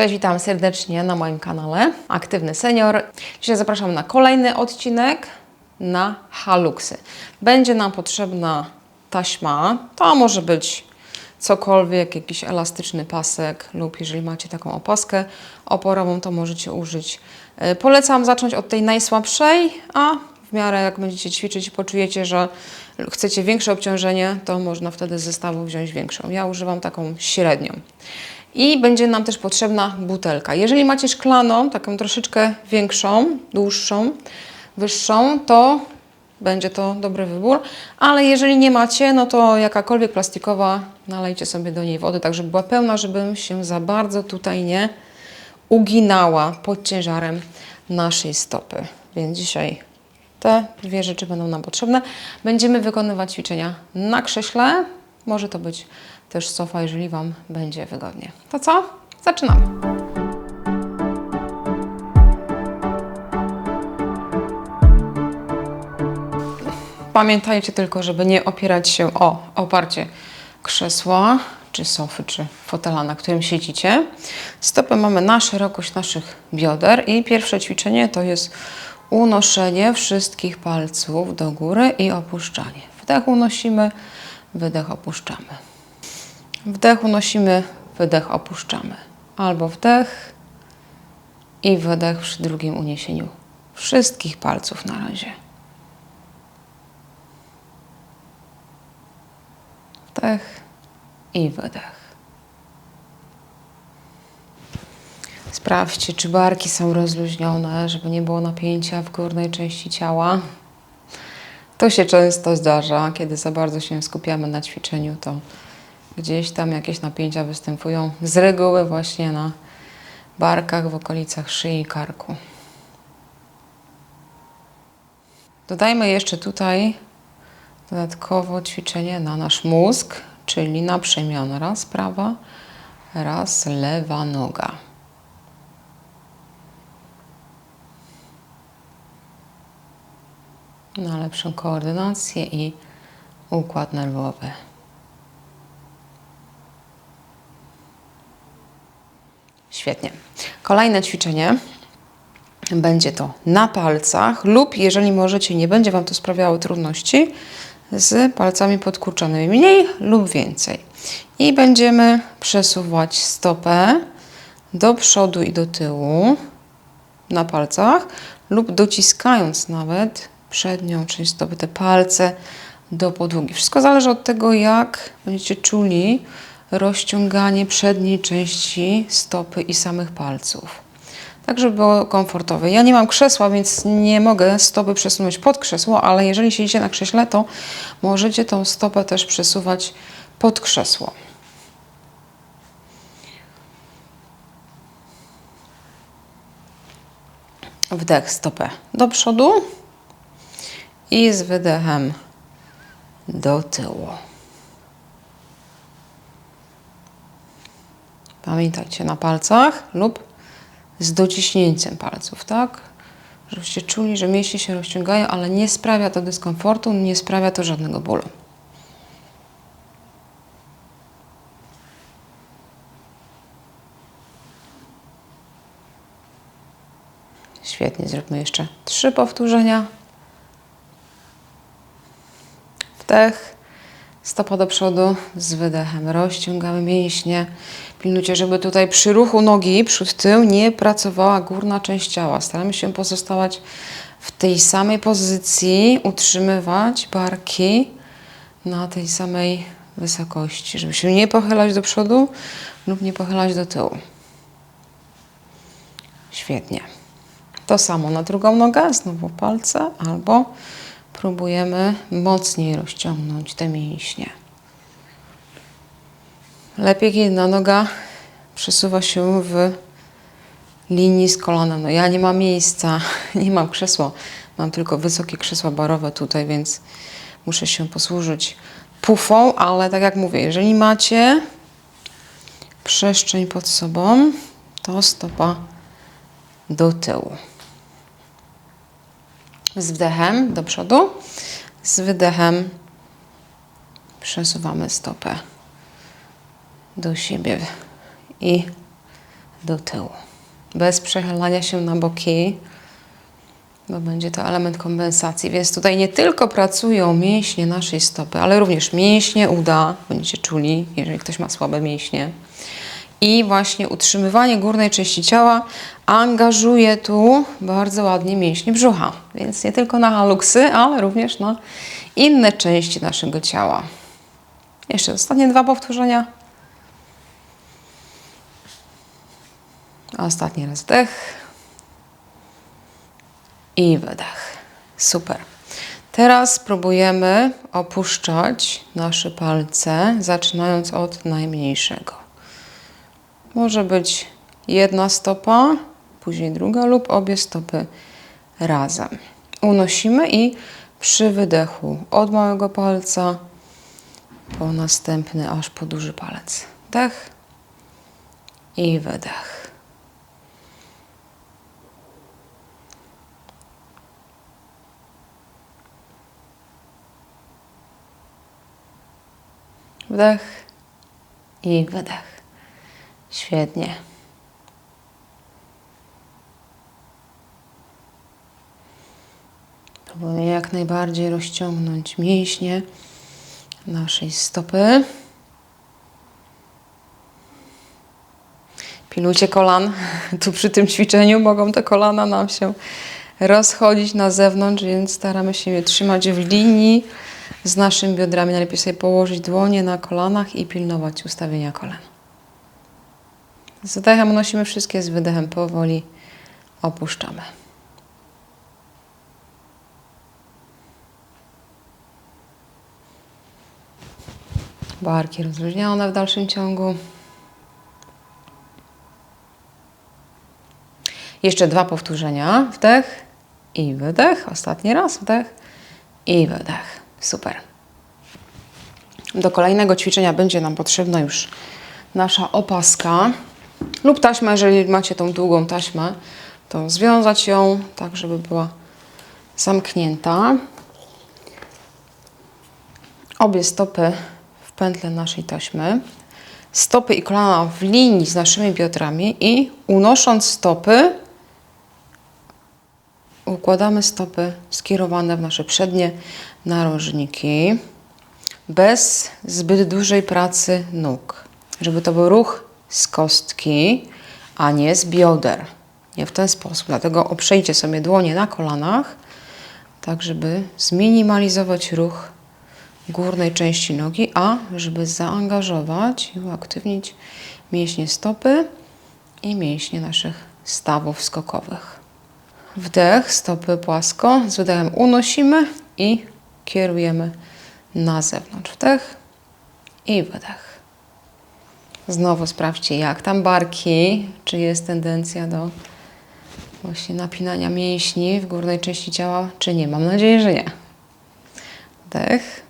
Cześć, witam serdecznie na moim kanale Aktywny Senior. Dzisiaj zapraszam na kolejny odcinek na haluksy. Będzie nam potrzebna taśma. To może być cokolwiek, jakiś elastyczny pasek lub jeżeli macie taką opaskę oporową, to możecie użyć. E, Polecam zacząć od tej najsłabszej, a w miarę jak będziecie ćwiczyć i poczujecie, że chcecie większe obciążenie, to można wtedy z zestawu wziąć większą. Ja używam taką średnią. I będzie nam też potrzebna butelka. Jeżeli macie szklaną, taką troszeczkę większą, dłuższą, wyższą, to będzie to dobry wybór. Ale jeżeli nie macie, no to jakakolwiek plastikowa, nalejcie sobie do niej wody, tak żeby była pełna, żebym się za bardzo tutaj nie uginała pod ciężarem naszej stopy. Więc dzisiaj te dwie rzeczy będą nam potrzebne. Będziemy wykonywać ćwiczenia na krześle. Może to być też sofa, jeżeli Wam będzie wygodnie. To co? Zaczynamy. Pamiętajcie tylko, żeby nie opierać się o oparcie krzesła, czy sofy, czy fotela, na którym siedzicie. Stopy mamy na szerokość naszych bioder i pierwsze ćwiczenie to jest unoszenie wszystkich palców do góry i opuszczanie. Wdech unosimy, wydech opuszczamy. Wdech unosimy, wydech opuszczamy. Albo wdech i wydech przy drugim uniesieniu wszystkich palców na razie. Wdech i wydech. Sprawdźcie, czy barki są rozluźnione, żeby nie było napięcia w górnej części ciała. To się często zdarza, kiedy za bardzo się skupiamy na ćwiczeniu, to gdzieś tam jakieś napięcia występują. Z reguły właśnie na barkach, w okolicach szyi i karku. Dodajmy jeszcze tutaj dodatkowo ćwiczenie na nasz mózg, czyli na przemian. Raz prawa, raz lewa noga. Na lepszą koordynację i układ nerwowy. Świetnie. Kolejne ćwiczenie będzie to na palcach lub jeżeli możecie, nie będzie Wam to sprawiało trudności, z palcami podkurczonymi, mniej lub więcej. I będziemy przesuwać stopę do przodu i do tyłu na palcach lub dociskając nawet przednią część stopy, te palce do podłogi. Wszystko zależy od tego, jak będziecie czuli rozciąganie przedniej części stopy i samych palców. Tak, żeby było komfortowe. Ja nie mam krzesła, więc nie mogę stopy przesunąć pod krzesło, ale jeżeli siedzicie na krześle, to możecie tą stopę też przesuwać pod krzesło. Wdech stopę do przodu i z wydechem do tyłu. Pamiętajcie na palcach lub z dociśnięciem palców, tak? Żebyście czuli, że mięśnie się rozciągają, ale nie sprawia to dyskomfortu, nie sprawia to żadnego bólu. Świetnie, zróbmy jeszcze trzy powtórzenia. Wdech, stopa do przodu z wydechem. Rozciągamy mięśnie. Pilnujcie, żeby tutaj przy ruchu nogi przód tył nie pracowała górna część ciała. Staramy się pozostawać w tej samej pozycji, utrzymywać barki na tej samej wysokości, żeby się nie pochylać do przodu lub nie pochylać do tyłu. Świetnie. To samo na drugą nogę, znowu palce, albo próbujemy mocniej rozciągnąć te mięśnie. Lepiej, jedna noga przesuwa się w linii z kolanem. No ja nie mam miejsca, nie mam krzesła, mam tylko wysokie krzesła barowe tutaj, więc muszę się posłużyć pufą, ale tak jak mówię, jeżeli macie przestrzeń pod sobą, to stopa do tyłu. Z wdechem do przodu, z wydechem przesuwamy stopę do siebie i do tyłu. Bez przechylania się na boki, bo będzie to element kompensacji. Więc tutaj nie tylko pracują mięśnie naszej stopy, ale również mięśnie uda, będziecie czuli, jeżeli ktoś ma słabe mięśnie. I właśnie utrzymywanie górnej części ciała angażuje tu bardzo ładnie mięśnie brzucha. Więc nie tylko na haluksy, ale również na inne części naszego ciała. Jeszcze ostatnie dwa powtórzenia. Ostatni raz wdech i wydech. Super. Teraz spróbujemy opuszczać nasze palce, zaczynając od najmniejszego. Może być jedna stopa, później druga lub obie stopy razem. Unosimy i przy wydechu od małego palca po następny aż po duży palec. Wdech i wydech. Wdech i wydech. Świetnie. Próbujemy jak najbardziej rozciągnąć mięśnie naszej stopy. Pilnujcie kolan. Tu przy tym ćwiczeniu mogą te kolana nam się rozchodzić na zewnątrz, więc staramy się je trzymać w linii z naszymi biodrami. Najlepiej sobie położyć dłonie na kolanach i pilnować ustawienia kolan. Z wdechem unosimy wszystkie, z wydechem powoli opuszczamy. Barki rozluźnione w dalszym ciągu. Jeszcze dwa powtórzenia. Wdech i wydech. Ostatni raz. Wdech i wydech. Super. Do kolejnego ćwiczenia będzie nam potrzebna już nasza opaska lub taśma, jeżeli macie tą długą taśmę, to związać ją tak, żeby była zamknięta. Obie stopy w pętlę naszej taśmy. Stopy i kolana w linii z naszymi biodrami i unosząc stopy, układamy stopy skierowane w nasze przednie narożniki bez zbyt dużej pracy nóg. Żeby to był ruch z kostki, a nie z bioder. Nie w ten sposób. Dlatego oprzyjcie sobie dłonie na kolanach, tak żeby zminimalizować ruch górnej części nogi, a żeby zaangażować i uaktywnić mięśnie stopy i mięśnie naszych stawów skokowych. Wdech, stopy płasko, z wydechem unosimy i kierujemy na zewnątrz. Wdech i wydech. Znowu sprawdźcie, jak tam barki, czy jest tendencja do właśnie napinania mięśni w górnej części ciała, czy nie. Mam nadzieję, że nie. Wdech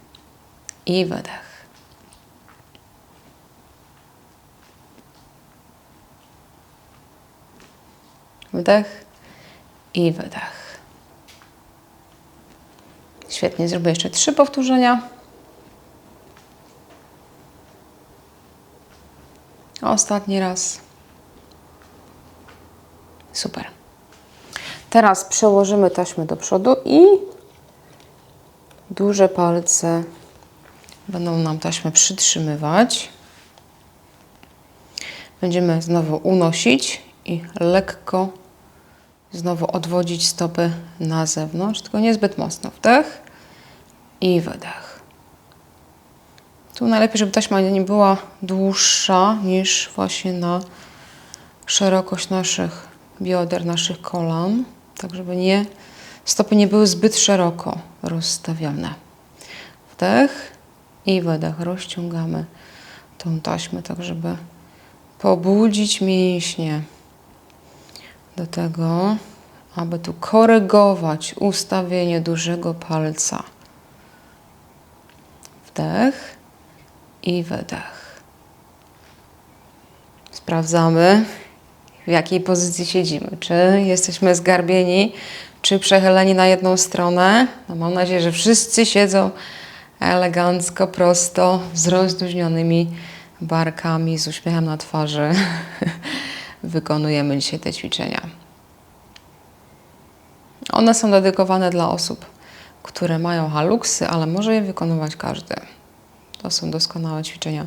i wydech. Wdech i wydech. Świetnie, zrobię jeszcze trzy powtórzenia. Ostatni raz. Super. Teraz przełożymy taśmę do przodu i duże palce będą nam taśmę przytrzymywać. Będziemy znowu unosić i lekko znowu odwodzić stopy na zewnątrz, tylko niezbyt mocno. Wdech i wydech. Tu najlepiej, żeby taśma nie była dłuższa niż właśnie na szerokość naszych bioder, naszych kolan, tak żeby nie, stopy nie były zbyt szeroko rozstawione. Wdech i wydech. Rozciągamy tą taśmę, tak żeby pobudzić mięśnie do tego, aby tu korygować ustawienie dużego palca. Wdech i wydech. Sprawdzamy, w jakiej pozycji siedzimy. Czy jesteśmy zgarbieni, czy przechyleni na jedną stronę. No mam nadzieję, że wszyscy siedzą elegancko, prosto, z rozluźnionymi barkami, z uśmiechem na twarzy. wykonujemy dzisiaj te ćwiczenia. One są dedykowane dla osób, które mają haluksy, ale może je wykonywać każdy. To są doskonałe ćwiczenia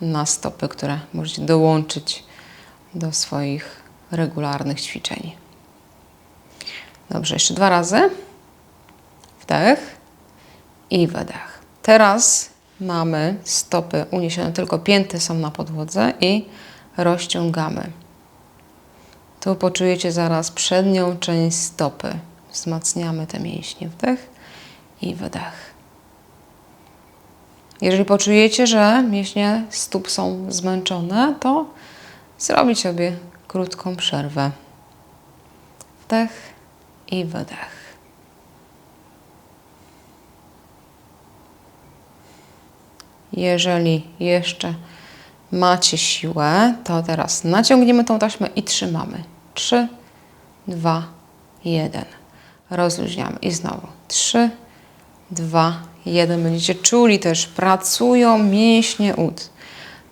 na stopy, które możecie dołączyć do swoich regularnych ćwiczeń. Dobrze, jeszcze dwa razy. Wdech i wydech. Teraz mamy stopy uniesione, tylko pięty są na podłodze i rozciągamy. Tu poczujecie zaraz przednią część stopy. Wzmacniamy te mięśnie. Wdech i wydech. Jeżeli poczujecie, że mięśnie stóp są zmęczone, to zrobić sobie krótką przerwę. Wdech i wydech. Jeżeli jeszcze macie siłę, to teraz naciągniemy tą taśmę i trzymamy. 3, 2, 1. Rozluźniamy i znowu 3, 2, 1. Będziecie czuli też, pracują mięśnie ud.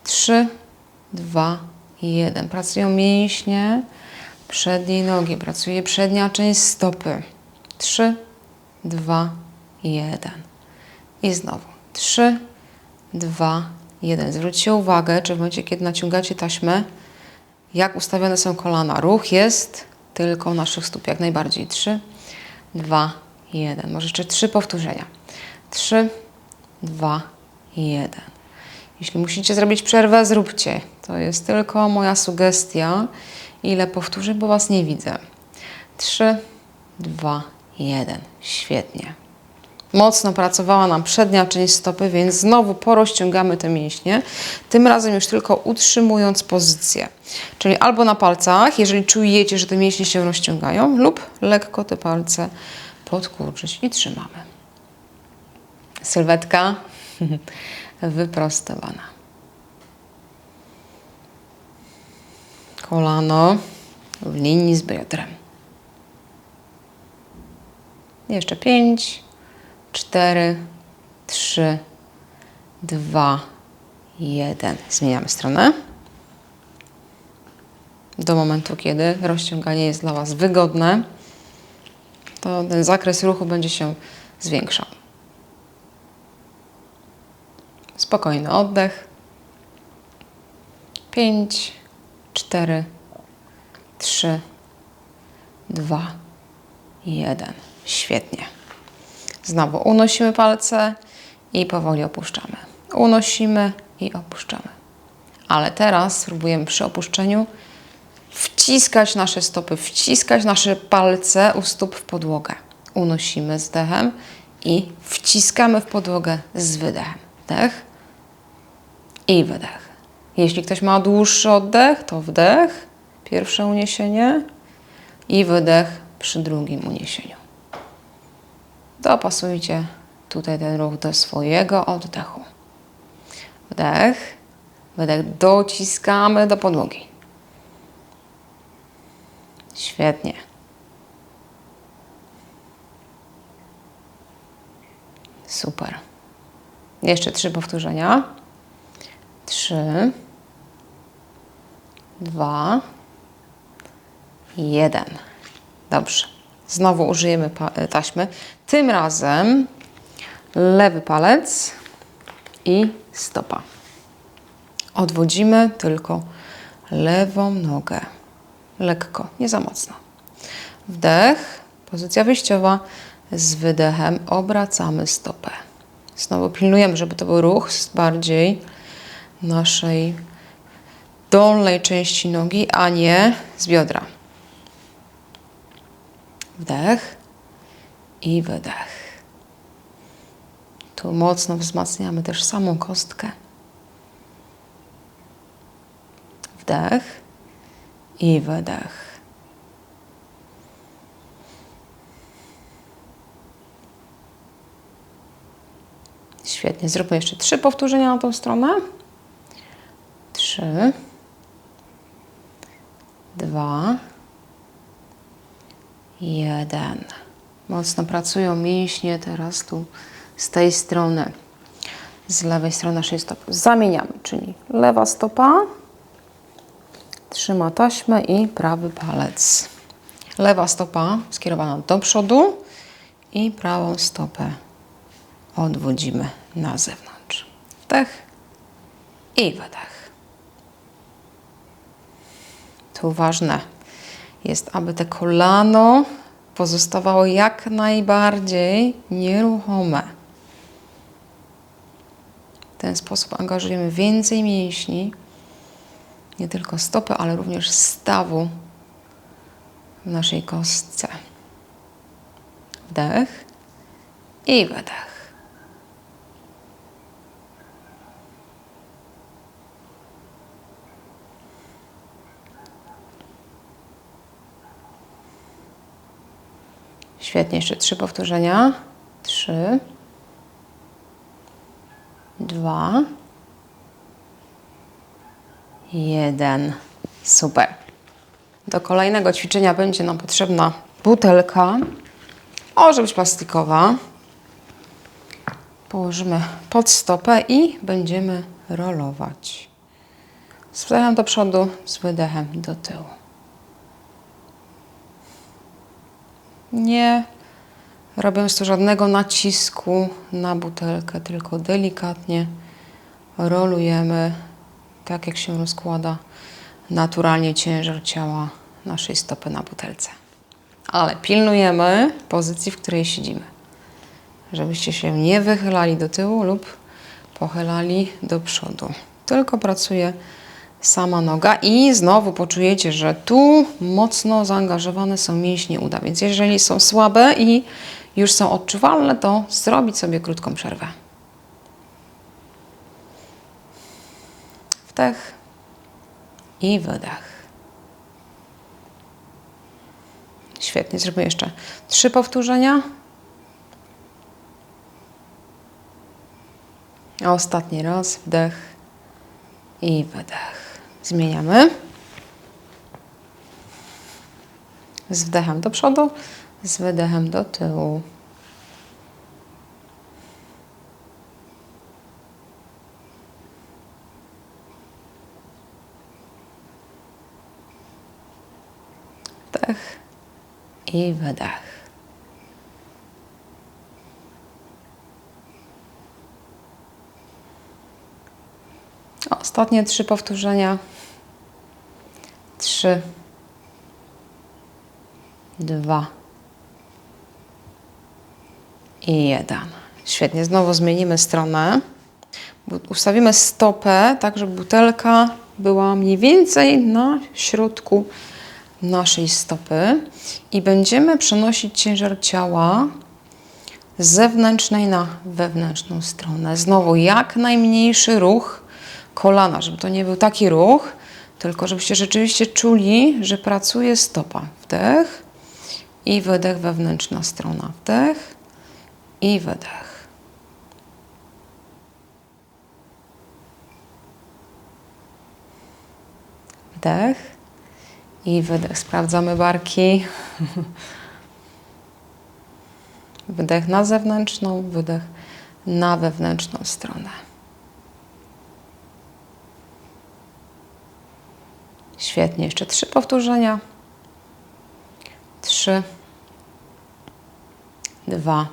3, 2, 1. Pracują mięśnie przedniej nogi, pracuje przednia część stopy. 3, 2, 1. I znowu 3, 2, 1. Zwróćcie uwagę, czy w momencie, kiedy naciągacie taśmę, jak ustawione są kolana. Ruch jest tylko naszych stóp, jak najbardziej. 3, 2, 1. Może jeszcze trzy powtórzenia. 3, 2, 1. Jeśli musicie zrobić przerwę, zróbcie. To jest tylko moja sugestia. Ile powtórzę, bo Was nie widzę. 3, 2, 1. Świetnie. Mocno pracowała nam przednia część stopy, więc znowu porozciągamy te mięśnie. Tym razem już tylko utrzymując pozycję. Czyli albo na palcach, jeżeli czujecie, że te mięśnie się rozciągają, lub lekko te palce podkurczyć i trzymamy. Sylwetka wyprostowana. Kolano w linii z biodrem. Jeszcze pięć, cztery, trzy, dwa, jeden. Zmieniamy stronę. Do momentu, kiedy rozciąganie jest dla Was wygodne, to ten zakres ruchu będzie się zwiększał. Spokojny oddech. Pięć, cztery, trzy, dwa, jeden. Świetnie. Znowu unosimy palce i powoli opuszczamy. Unosimy i opuszczamy. Ale teraz spróbujemy przy opuszczeniu wciskać nasze stopy, wciskać nasze palce u stóp w podłogę. Unosimy z dechem i wciskamy w podłogę z wydechem. Wdech i wydech. Jeśli ktoś ma dłuższy oddech, to wdech, pierwsze uniesienie i wydech przy drugim uniesieniu. Dopasujcie tutaj ten ruch do swojego oddechu. Wdech, wydech, dociskamy do podłogi. Świetnie. Super. Jeszcze trzy powtórzenia. Trzy, dwa, jeden. Dobrze. Znowu użyjemy taśmy. Tym razem lewy palec i stopa. Odwodzimy tylko lewą nogę. Lekko, nie za mocno. Wdech, pozycja wyjściowa. Z wydechem obracamy stopę. Znowu pilnujemy, żeby to był ruch bardziej naszej dolnej części nogi, a nie z biodra. Wdech i wydech. Tu mocno wzmacniamy też samą kostkę. Wdech i wydech. Świetnie. Zróbmy jeszcze trzy powtórzenia na tą stronę. Trzy. Dwa. Jeden. Mocno pracują mięśnie teraz tu z tej strony. Z lewej strony naszej stopy. Zamieniamy, czyli lewa stopa. trzyma taśmę i prawy palec. Lewa stopa skierowana do przodu i prawą stopę odwodzimy na zewnątrz. Wdech i wydech. Tu ważne jest, aby te kolano pozostawało jak najbardziej nieruchome. W ten sposób angażujemy więcej mięśni, nie tylko stopy, ale również stawu w naszej kostce. Wdech i wydech. Świetnie, jeszcze trzy powtórzenia. Trzy, dwa, jeden. Super. Do kolejnego ćwiczenia będzie nam potrzebna butelka. Może być plastikowa. Położymy pod stopę i będziemy rolować. Z wdechem do przodu, z wydechem do tyłu. Nie robiąc tu żadnego nacisku na butelkę, tylko delikatnie rolujemy, tak jak się rozkłada naturalnie ciężar ciała naszej stopy na butelce. Ale pilnujemy pozycji, w której siedzimy, żebyście się nie wychylali do tyłu lub pochylali do przodu. Tylko pracuje sama noga i znowu poczujecie, że tu mocno zaangażowane są mięśnie uda. Więc jeżeli są słabe i już są odczuwalne, to zrobić sobie krótką przerwę. Wdech i wydech. Świetnie, zrobię jeszcze trzy powtórzenia. A ostatni raz wdech i wydech. Zmieniamy. Z wdechem do przodu, z wydechem do tyłu. Wdech i wydech. Ostatnie trzy powtórzenia. Trzy, dwa i jeden. Świetnie. Znowu zmienimy stronę. Ustawimy stopę, tak żeby butelka była mniej więcej na środku naszej stopy i będziemy przenosić ciężar ciała z zewnętrznej na wewnętrzną stronę. Znowu jak najmniejszy ruch kolana, żeby to nie był taki ruch, tylko żebyście rzeczywiście czuli, że pracuje stopa. Wdech i wydech, wewnętrzna strona. Wdech i wydech. Wdech i wydech. Sprawdzamy barki. Wydech na zewnętrzną, wydech na wewnętrzną stronę. Świetnie. Jeszcze trzy powtórzenia. Trzy, dwa,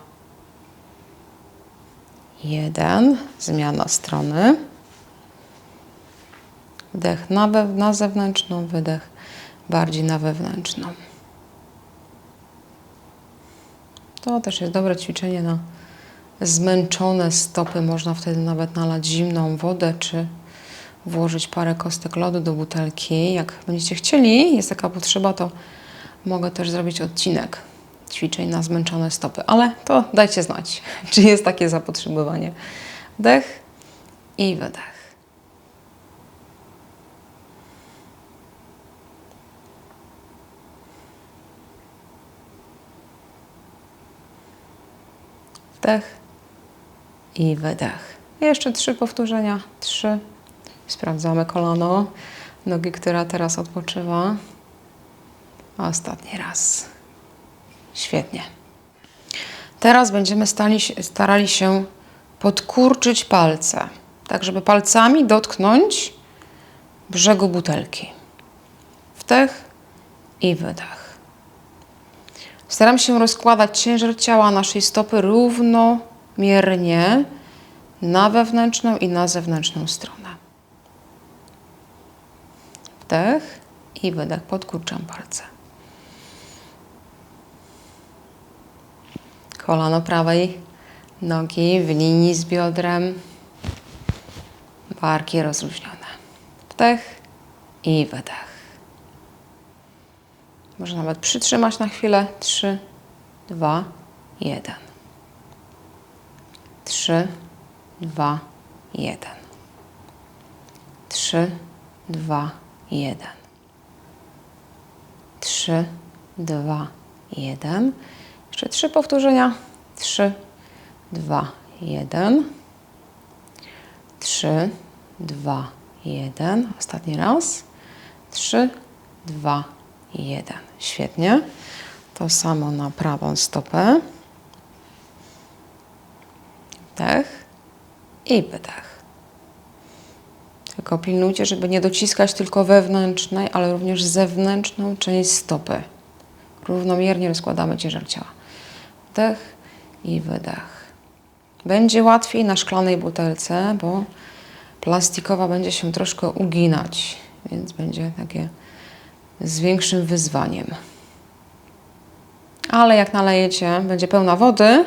jeden. Zmiana strony. Wdech na, na zewnętrzną, wydech bardziej na wewnętrzną. To też jest dobre ćwiczenie na zmęczone stopy. Można wtedy nawet nalać zimną wodę, czy włożyć parę kostek lodu do butelki. Jak będziecie chcieli, jest taka potrzeba, to mogę też zrobić odcinek ćwiczeń na zmęczone stopy. Ale to dajcie znać, czy jest takie zapotrzebowanie. Wdech i wydech. Wdech i wydech. Jeszcze trzy powtórzenia. Trzy. Sprawdzamy kolano nogi, która teraz odpoczywa. Ostatni raz. Świetnie. Teraz będziemy stali, starali się podkurczyć palce, tak żeby palcami dotknąć brzegu butelki. Wdech i wydech. Staram się rozkładać ciężar ciała naszej stopy równomiernie na wewnętrzną i na zewnętrzną stronę. Wdech i wydech. Podkurczam palce. Kolano prawej nogi w linii z biodrem. Barki rozluźnione. Wdech i wydech. Może nawet przytrzymać na chwilę. Trzy, dwa, jeden. Trzy, dwa, jeden. Trzy, dwa, jeden. Trzy, dwa, jeden. Jeszcze trzy powtórzenia. Trzy, dwa, jeden. Trzy, dwa, jeden. Ostatni raz. Trzy, dwa, jeden. Świetnie. To samo na prawą stopę. Wdech i wydech. Tylko pilnujcie, żeby nie dociskać tylko wewnętrznej, ale również zewnętrzną część stopy. Równomiernie rozkładamy ciężar ciała. Wdech i wydech. Będzie łatwiej na szklanej butelce, bo plastikowa będzie się troszkę uginać, więc będzie takie z większym wyzwaniem. Ale jak nalejecie, będzie pełna wody,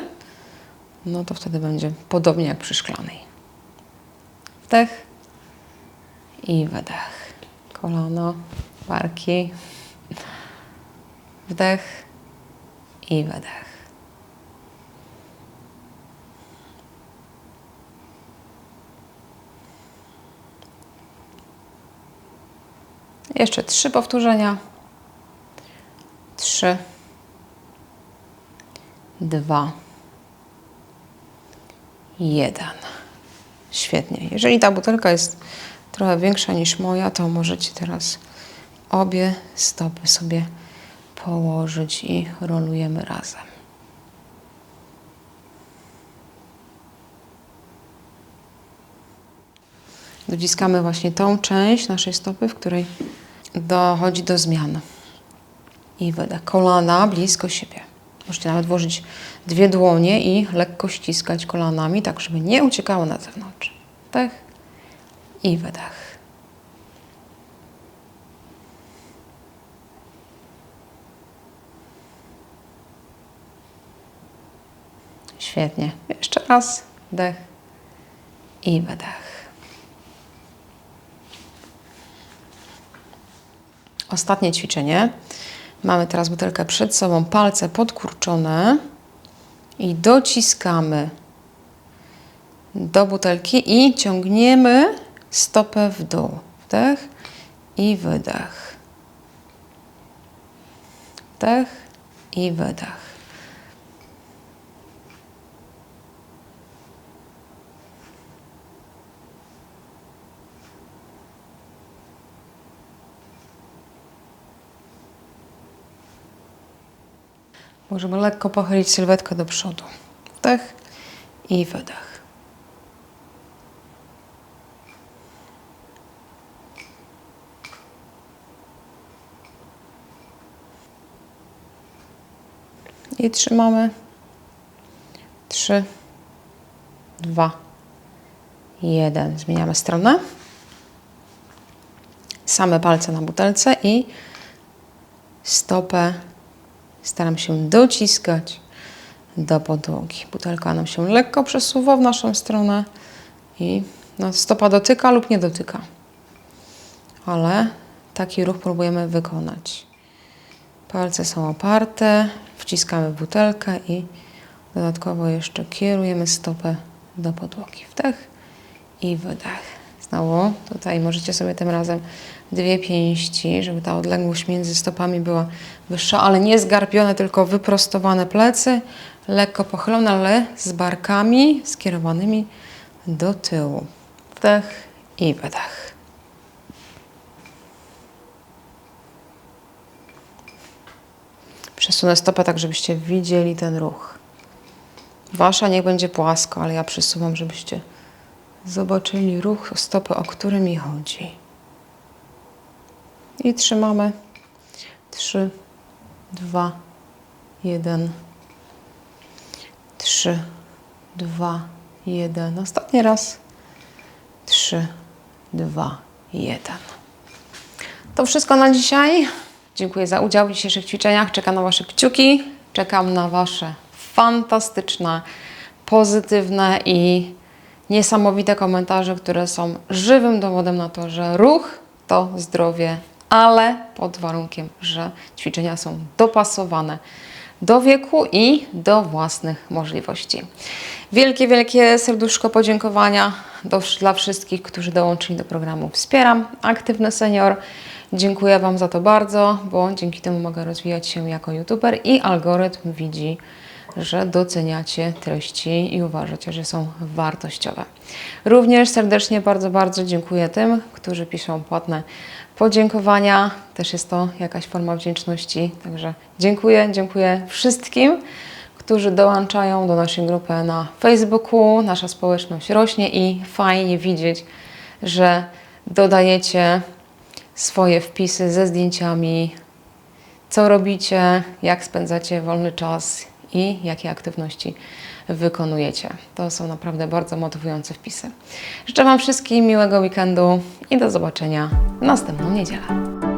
no to wtedy będzie podobnie jak przy szklanej. Wdech i wydech. Kolano, barki. Wdech i wydech. Jeszcze trzy powtórzenia. Trzy. Dwa. Jeden. Świetnie. Jeżeli ta butelka jest trochę większa niż moja, to możecie teraz obie stopy sobie położyć i rolujemy razem. Dociskamy właśnie tą część naszej stopy, w której dochodzi do zmian. I wydech. Kolana blisko siebie. Możecie nawet włożyć dwie dłonie i lekko ściskać kolanami, tak żeby nie uciekało na zewnątrz. Wdech i wydech. Świetnie. Jeszcze raz. Wdech i wydech. Ostatnie ćwiczenie. Mamy teraz butelkę przed sobą, palce podkurczone i dociskamy do butelki i ciągniemy stopę w dół. Wdech i wydech. Wdech i wydech. Możemy lekko pochylić sylwetkę do przodu. Wdech i wydech. I trzymamy. Trzy, dwa, jeden. Zmieniamy stronę. Same palce na butelce i stopę Staram się dociskać do podłogi. Butelka nam się lekko przesuwa w naszą stronę i stopa dotyka lub nie dotyka. Ale taki ruch próbujemy wykonać. Palce są oparte, wciskamy butelkę i dodatkowo jeszcze kierujemy stopę do podłogi. Wdech i wydech. Znowu tutaj możecie sobie tym razem dwie pięści, żeby ta odległość między stopami była wyższa, ale nie zgarbione, tylko wyprostowane plecy, lekko pochylone, ale z barkami skierowanymi do tyłu. Wdech i wydech. Przesunę stopę tak, żebyście widzieli ten ruch. Wasza niech będzie płasko, ale ja przesuwam, żebyście zobaczyli ruch stopy, o który mi chodzi. I trzymamy trzy, dwa, jeden, trzy, dwa, jeden. Ostatni raz. Trzy, dwa, jeden. To wszystko na dzisiaj. Dziękuję za udział w dzisiejszych ćwiczeniach. Czekam na Wasze kciuki. Czekam na Wasze fantastyczne, pozytywne i niesamowite komentarze, które są żywym dowodem na to, że ruch to zdrowie, ale pod warunkiem, że ćwiczenia są dopasowane do wieku i do własnych możliwości. Wielkie, wielkie serduszko podziękowania do, dla wszystkich, którzy dołączyli do programu Wspieram Aktywny Senior. Dziękuję Wam za to bardzo, bo dzięki temu mogę rozwijać się jako youtuber i algorytm widzi, że doceniacie treści i uważacie, że są wartościowe. Również serdecznie bardzo, bardzo dziękuję tym, którzy piszą płatne podziękowania. Też jest to jakaś forma wdzięczności. Także dziękuję, dziękuję wszystkim, którzy dołączają do naszej grupy na Facebooku. Nasza społeczność rośnie i fajnie widzieć, że dodajecie swoje wpisy ze zdjęciami, co robicie, jak spędzacie wolny czas i jakie aktywności wykonujecie. To są naprawdę bardzo motywujące wpisy. Życzę Wam wszystkim miłego weekendu i do zobaczenia w następną niedzielę.